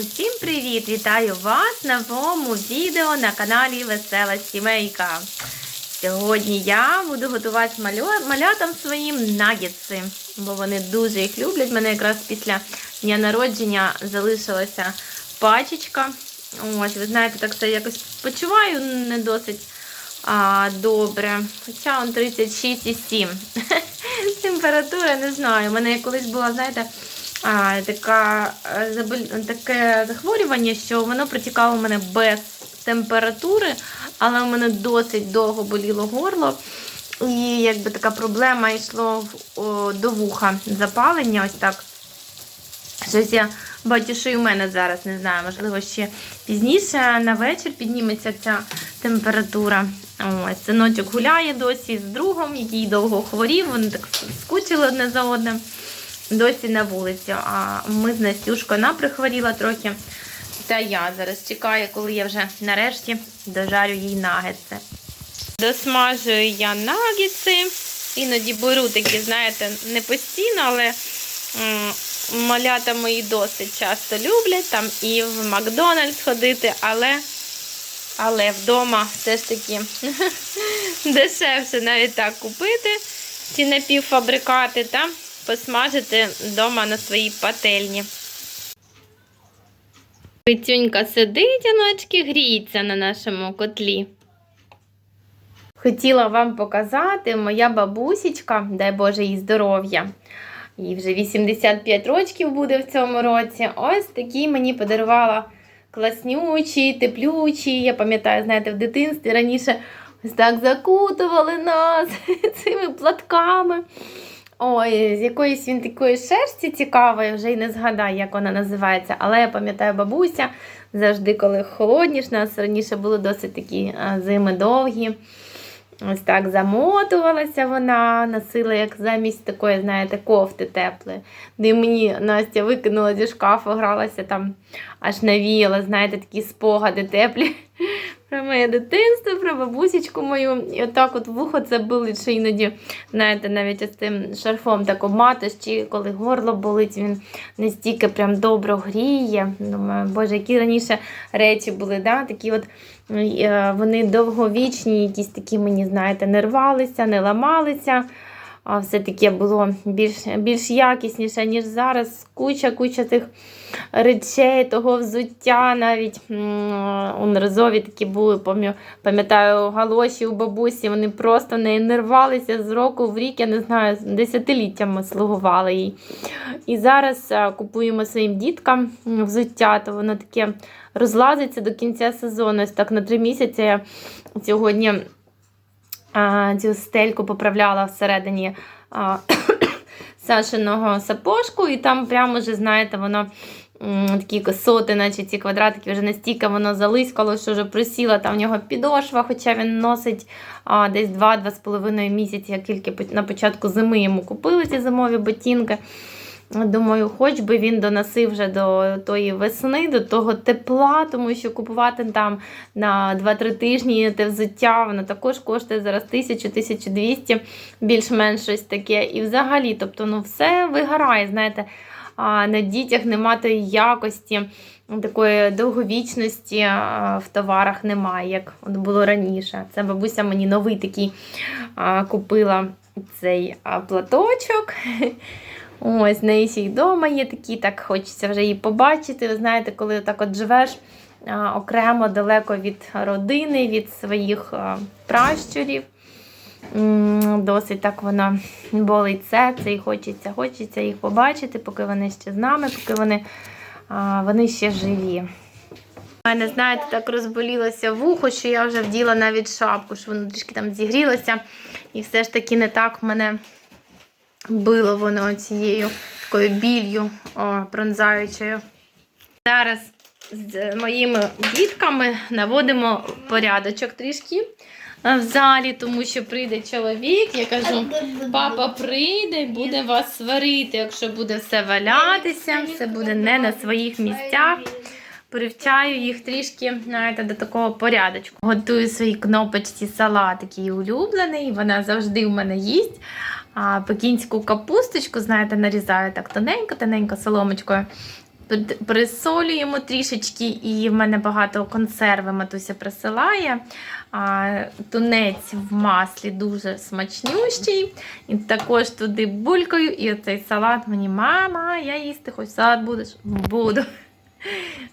Усім привіт! Вітаю вас на новому відео на каналі Весела Сімейка. Сьогодні я буду готувати малятам своїм нагетси, бо вони дуже їх люблять. У мене якраз після дня народження залишилася пачечка. Ось, ви знаєте, так це якось почуваю не досить а, добре. Хоча он 36,7. Температура не знаю. У мене колись була, знаєте, така, е, таке захворювання, що воно протікало у мене без температури, але у мене досить довго боліло горло. І якби така проблема йшло в- о, до вуха запалення, ось так. Щось я бачу, що і у мене зараз не знаю, можливо, ще пізніше на вечір підніметься ця температура. Ось, синочок гуляє досі з другом, який довго хворів, вони так скучили одне за одним досі на вулиці. А ми з Настюшкою вона прихворіла трохи. Та я зараз чекаю, коли я вже нарешті дожарю їй нагетси. Досмажую я нагетси. Іноді беру такі, знаєте, не постійно, але малята мої досить часто люблять там і в Макдональдс ходити, але, але вдома все ж таки дешевше навіть так купити ці напівфабрикати та посмажити вдома на своїй пательні. Петюнька сидить, яночки, гріється на нашому котлі. Хотіла вам показати моя бабусічка, дай Боже їй здоров'я. Їй вже 85 років буде в цьому році. Ось такі мені подарувала класнючі, теплючі. Я пам'ятаю, знаєте, в дитинстві раніше ось так закутували нас цими платками. Ой, з якоїсь він такої шерсті цікавої, вже й не згадаю, як вона називається. Але я пам'ятаю бабуся завжди, коли холодніш, нас раніше були досить такі зими довгі. Ось так замотувалася вона, носила як замість такої, знаєте, кофти теплої. Де мені Настя викинула зі шкафу, гралася там, аж навіяла, знаєте, такі спогади теплі про моє дитинство, про бабусечку мою. І отак от вухо це болить, що іноді, знаєте, навіть з тим шарфом так обматиш, чи коли горло болить, він настільки прям добре гріє. Думаю, боже, які раніше речі були, да? такі от е, вони довговічні, якісь такі, мені, знаєте, не рвалися, не ламалися. А все таке було більш, більш якісніше, ніж зараз. Куча-куча тих речей, того взуття навіть м, он розові такі були, пам'ятаю, галоші у бабусі, вони просто не, не рвалися з року в рік, я не знаю, десятиліттями слугували їй. І зараз купуємо своїм діткам взуття, то воно таке розлазиться до кінця сезону. Ось так на три місяці я сьогодні а, цю стельку поправляла всередині а, Сашиного сапожку, і там прямо вже, знаєте, воно такі косоти, наче ці квадратики, вже настільки воно залискало, що вже просіла там в нього підошва, хоча він носить а, десь 2-2,5 місяці, як тільки на початку зими йому купили ці зимові ботинки. Думаю, хоч би він доносив вже до тої весни, до того тепла, тому що купувати там на 2-3 тижні те взуття, воно також коштує зараз 1000-1200, більш-менш щось таке. І взагалі, тобто, ну все вигорає, знаєте, на дітях нема тої якості, такої довговічності в товарах немає, як от було раніше. Це бабуся мені новий такий купила цей платочок. Ось, неї ще й вдома є такі, так хочеться вже її побачити. Ви знаєте, коли так от живеш окремо, далеко від родини, від своїх пращурів. Досить так вона болить серце і хочеться, хочеться їх побачити, поки вони ще з нами, поки вони, вони ще живі. У мене, знаєте, так розболілося вухо, що я вже вділа навіть шапку, що воно трішки там зігрілося. І все ж таки не так мене било воно цією такою білью о, пронзаючою. Зараз з моїми дітками наводимо порядочок трішки в залі, тому що прийде чоловік. Я кажу, папа прийде і буде вас сварити, якщо буде все валятися, все буде не на своїх місцях. Привчаю їх трішки знаєте, до такого порядочку. Готую своїй кнопочці салат, такий улюблений. Вона завжди в мене їсть. А пекінську капусточку, знаєте, нарізаю так тоненько, тоненько соломочкою. Присолюємо трішечки, і в мене багато консерви матуся присилає. А, тунець в маслі дуже смачнющий. І також туди булькою. І оцей салат мені, мама, я їсти хоч салат будеш? Буду.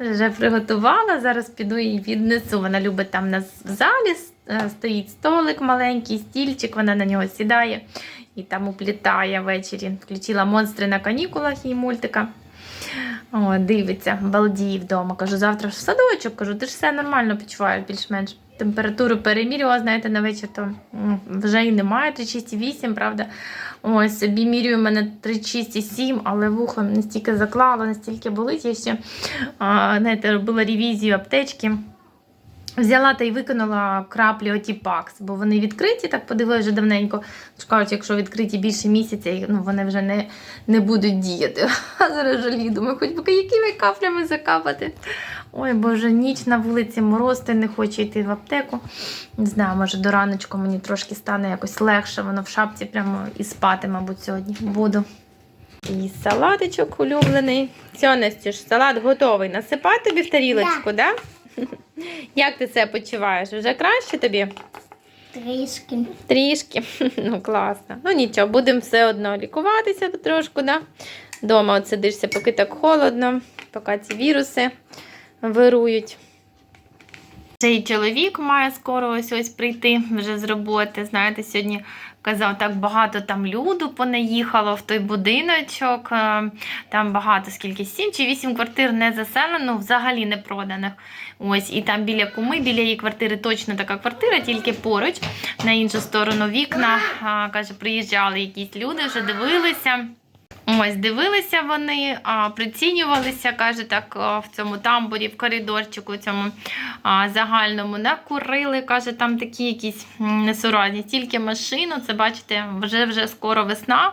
Вже приготувала, зараз піду і віднесу. Вона любить там на в залі е, стоїть столик маленький, стільчик, вона на нього сідає і там уплітає ввечері. Включила монстри на канікулах її мультика. О, дивиться, балдіє вдома. Кажу, завтра ж в садочок. Кажу, ти ж все нормально почуваєш, більш-менш. Температуру перемірювала, знаєте, на вечір то вже і немає 3,6,8, правда. Ось собі мірюю, мене 3,6,7, але вухо настільки заклало, настільки болить. Я ще а, знаєте, робила ревізію аптечки. Взяла та й викинула краплі оті пакс, бо вони відкриті, так подивилася вже давненько. Кажуть, якщо відкриті більше місяця, ну, вони вже не, не будуть діяти. А зараз жалію, думаю, хоч би якими каплями закапати. Ой, боже, ніч на вулиці мороз, ти не хоче йти в аптеку. Не знаю, може до раночку мені трошки стане якось легше, воно в шапці прямо і спати, мабуть, сьогодні буду. І салатичок улюблений. Настюш, салат готовий. Насипай тобі в тарілочку, да? Як ти себе почуваєш? Вже краще тобі? Трішки. Трішки. Ну, класно. Ну нічого, будемо все одно лікуватися потрошку, да? Дома от сидишся, поки так холодно, поки ці віруси вирують. Цей чоловік має скоро ось ось прийти вже з роботи. Знаєте, сьогодні казав, так багато там люду понаїхало в той будиночок. е, Там багато, скільки, сім чи вісім квартир не заселено, взагалі не проданих. Ось, і там біля куми, біля її квартири точно така квартира, тільки поруч, на іншу сторону вікна. Каже, приїжджали якісь люди, вже дивилися. Ось, дивилися вони, прицінювалися, каже, так в цьому тамбурі, в коридорчику, цьому загальному, накурили, каже, там такі якісь несуразні. Тільки машину, це бачите, вже вже скоро весна.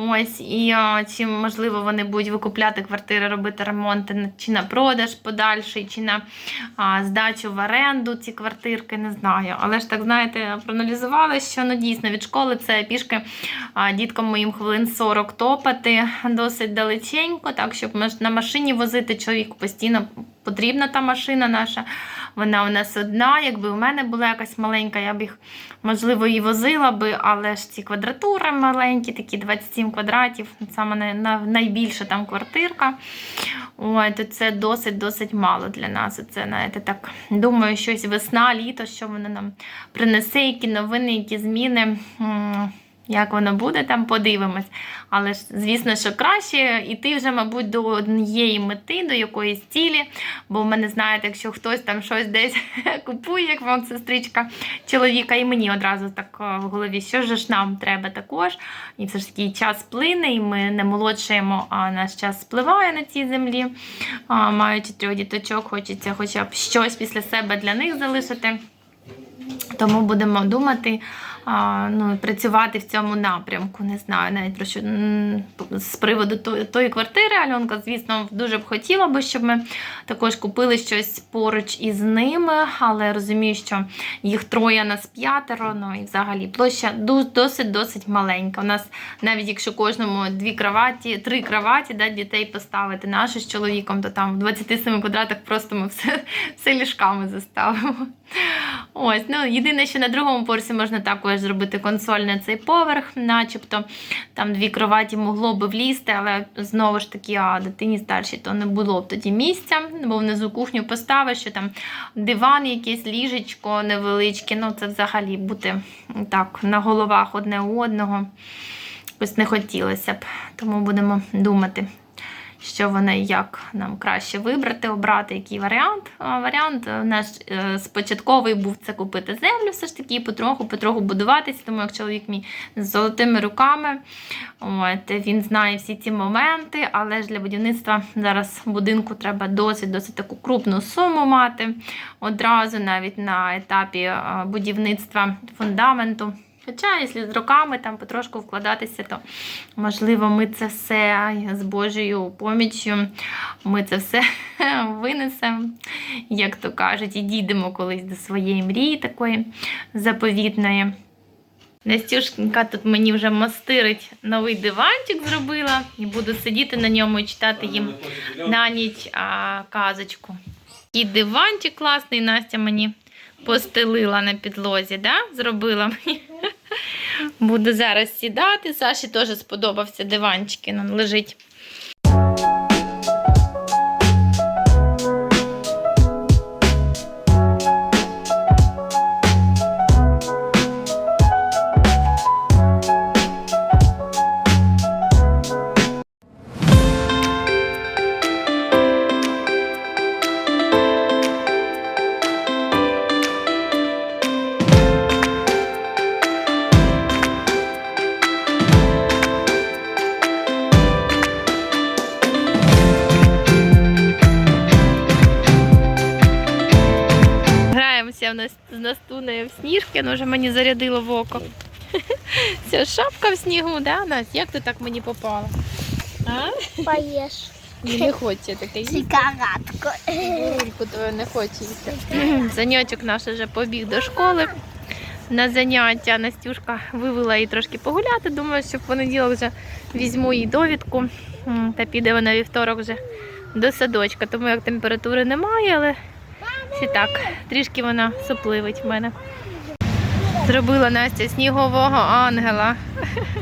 Ось, і а, чи можливо вони будуть викупляти квартири, робити ремонти чи на продаж подальший, чи на а, здачу в оренду ці квартирки, не знаю. Але ж так, знаєте, проаналізували, що ну дійсно від школи це пішки а, діткам моїм хвилин 40 топати досить далеченько, так, щоб на машині возити чоловіку постійно потрібна та машина наша. Вона у нас одна. Якби у мене була якась маленька, я б їх, можливо, і возила би, але ж ці квадратури маленькі, такі 27 квадратів, саме найбільша там квартирка. Ой, то це досить-досить мало для нас. Це, знаєте, так думаю, щось весна, літо, що воно нам принесе, які новини, які зміни. Як воно буде, там подивимось. Але ж, звісно, що краще йти вже, мабуть, до однієї мети, до якоїсь цілі. Бо в мене, знаєте, якщо хтось там щось десь купує, як вам сестричка чоловіка, і мені одразу так е, в голові, що ж нам треба також. І все ж таки час плине, і ми не молодшаємо, а наш час спливає на цій землі. А, маючи трьох діточок, хочеться хоча б щось після себе для них залишити. Тому будемо думати, ну, працювати в цьому напрямку. Не знаю навіть про що з приводу тої, квартири. Альонка, звісно, дуже б хотіла би, щоб ми також купили щось поруч із ними, але розумію, що їх троє нас п'ятеро. Ну і взагалі площа досить досить маленька. У нас навіть якщо кожному дві кроваті, три кроваті да, дітей поставити наші з чоловіком, то там в 27 квадратах просто ми все, все ліжками заставимо. Ось, ну єдине, що на другому поверсі можна також зробити консольний цей поверх, начебто там дві кроваті могло би влізти, але знову ж таки, а дитині старшій то не було б тоді місця, бо внизу кухню поставиш, що там диван, якесь ліжечко невеличке. Ну це взагалі бути так на головах одне у одного. Ось не хотілося б, тому будемо думати що вони як нам краще вибрати, обрати який варіант. Варіант е, наш е, спочатковий був це купити землю, все ж таки, і потроху, потроху будуватися. Тому як чоловік мій з золотими руками, от, він знає всі ці моменти, але ж для будівництва зараз будинку треба досить досить таку крупну суму мати одразу, навіть на етапі е, будівництва фундаменту. Хоча, якщо з роками там потрошку вкладатися, то можливо ми це все з Божою поміччю, ми це все винесемо, як то кажуть, і дійдемо колись до своєї мрії такої заповітної. Настюшенька тут мені вже мастирить новий диванчик зробила. І буду сидіти на ньому і читати їм на ніч а, казочку. І диванчик класний Настя мені постелила на підлозі, да? зробила мені. Буду зараз сідати. Саші теж сподобався диванчик, він лежить. З в сніжки, ну вже мені зарядило в око. Все, шапка в снігу, да, Настя? Як ти так мені попала? А? Поїж. Ні, Не хоче таке. Сигаретку. Гульку твою не хочеться. Заняток наш вже побіг до школи. На заняття Настюшка вивела її трошки погуляти. Думаю, що в понеділок вже візьму їй довідку. Та піде вона вівторок вже до садочка. Тому як температури немає, але ще так, трішки вона сопливить в мене. Зробила Настя снігового ангела.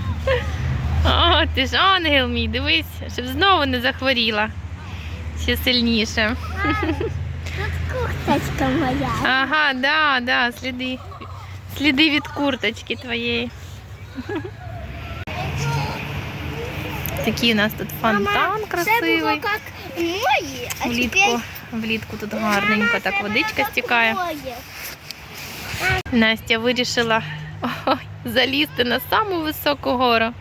О, ти ж ангел мій, дивись, щоб знову не захворіла. Ще сильніше. Курточка моя. Ага, да, да, сліди. Сліди від курточки твоєї. Такий у нас тут фонтан красивий. було як мої, а Влітку, влітку тут гарненько так водичка стікає. Настя вирішила залізти на саму високу гору.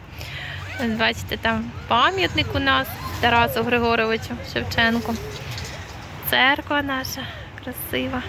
Бачите, там пам'ятник у нас Тарасу Григоровичу Шевченку. Церква наша красива.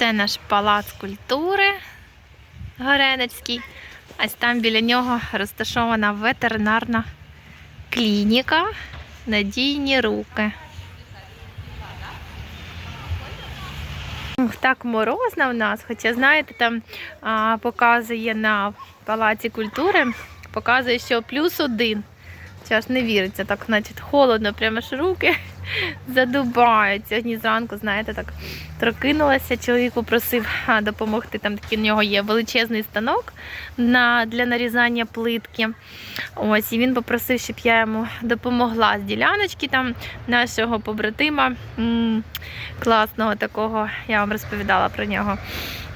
Це наш палац культури Горенецький. Ось там біля нього розташована ветеринарна клініка Надійні руки. Так морозно в нас, хоча, знаєте, там а, показує на палаці культури, показує, що плюс один. Час не віриться, так, значить, холодно, прямо ж руки задубають. Сьогодні зранку, знаєте, так прокинулася, чоловік попросив допомогти. Там такий у нього є величезний станок на, для нарізання плитки. Ось, і він попросив, щоб я йому допомогла з діляночки там нашого побратима м, класного такого. Я вам розповідала про нього м,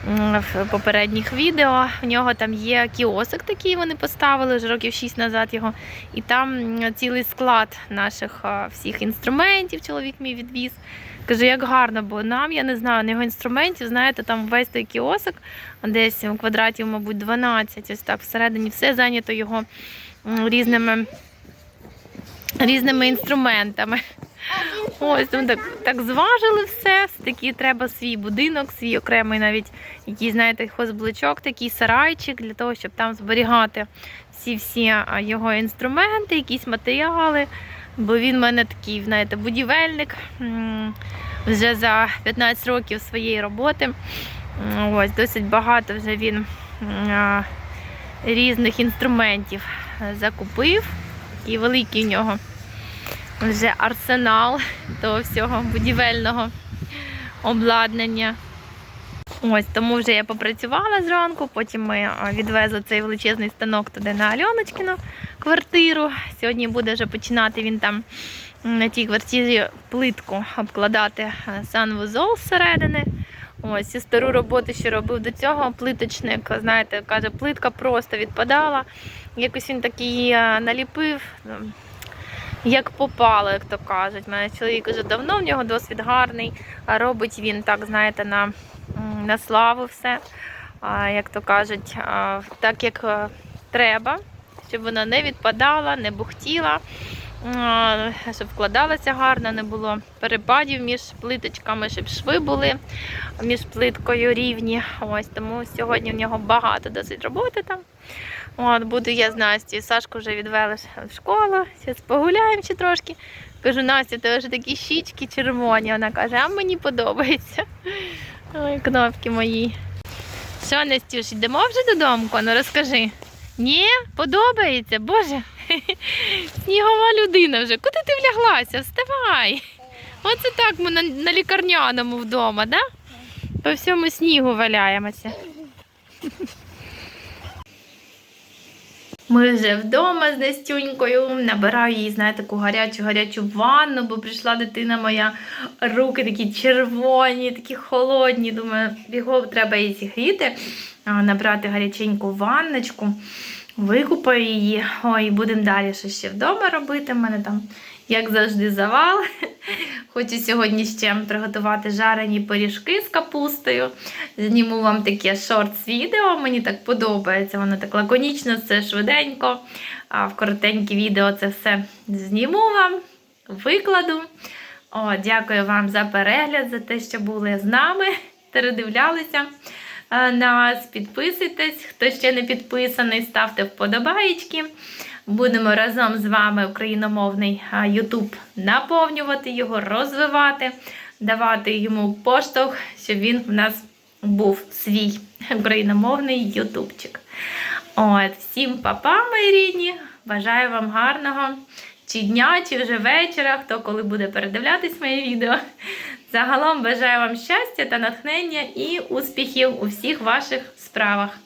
в попередніх відео. У нього там є кіосик такий, вони поставили вже років 6 назад його. І там цілий склад наших всіх інструментів чоловік мій відвіз. Кажу, як гарно, бо нам, я не знаю, на його інструментів, знаєте, там весь той кіосик, десь квадратів, мабуть, 12, ось так всередині все зайнято його різними, різними інструментами. Ось ну, так, так зважили все. Такий треба свій будинок, свій окремий навіть який, знаєте, хозбличок, такий сарайчик для того, щоб там зберігати всі всі його інструменти, якісь матеріали. Бо він в мене такий, знаєте, будівельник вже за 15 років своєї роботи. Ось досить багато вже він різних інструментів е, закупив. Такий великий у нього вже арсенал того всього будівельного обладнання. Ось тому вже я попрацювала зранку. Потім ми відвезли цей величезний станок туди на Альоночкину квартиру. Сьогодні буде вже починати він там на тій квартирі плитку обкладати е, санвузол зсередини. Ось і стару роботу, що робив до цього, плиточник, знаєте, каже, плитка просто відпадала. Якось він такий е, наліпив, як попало, як то кажуть. У мене чоловік уже давно, в нього досвід гарний. Робить він так, знаєте, на, на славу все. Як то кажуть, так як е, треба, щоб вона не відпадала, не бухтіла, щоб вкладалася гарно, не було перепадів між плиточками, щоб шви були між плиткою рівні. Ось тому сьогодні в нього багато досить роботи там. От, буду я з Настю. Сашку вже відвели в школу. Зараз погуляємо ще трошки. Кажу, Настя, ти вже такі щічки червоні. Вона каже, а мені подобається. Ой, кнопки мої. Що, Настюш, йдемо вже додому? Ну розкажи. Ні, подобається, Боже. Снігова людина вже. Куди ти вляглася? Вставай. Оце так ми на, на лікарняному вдома, да? По всьому снігу валяємося. Ми вже вдома з Настюнькою. Набираю їй, знаєте, таку гарячу гарячу ванну, бо прийшла дитина моя, руки такі червоні, такі холодні. Думаю, його треба її зігріти, набрати гаряченьку ванночку, викупаю її. Ой, будемо далі що ще вдома робити. У мене там, як завжди, завал. Хочу сьогодні ще приготувати жарені пиріжки з капустою. Зніму вам таке шортс-відео. Мені так подобається. Воно так лаконічно, все швиденько. А в коротеньке відео це все зніму вам, викладу. О, дякую вам за перегляд, за те, що були з нами, передивлялися нас. Підписуйтесь, хто ще не підписаний, ставте вподобаєчки. Будемо разом з вами україномовний а, YouTube наповнювати його, розвивати, давати йому поштовх, щоб він в нас був свій україномовний ютубчик. От, всім папа, мої рідні. Бажаю вам гарного чи дня, чи вже вечора, хто коли буде передивлятись моє відео. Загалом бажаю вам щастя та натхнення і успіхів у всіх ваших справах.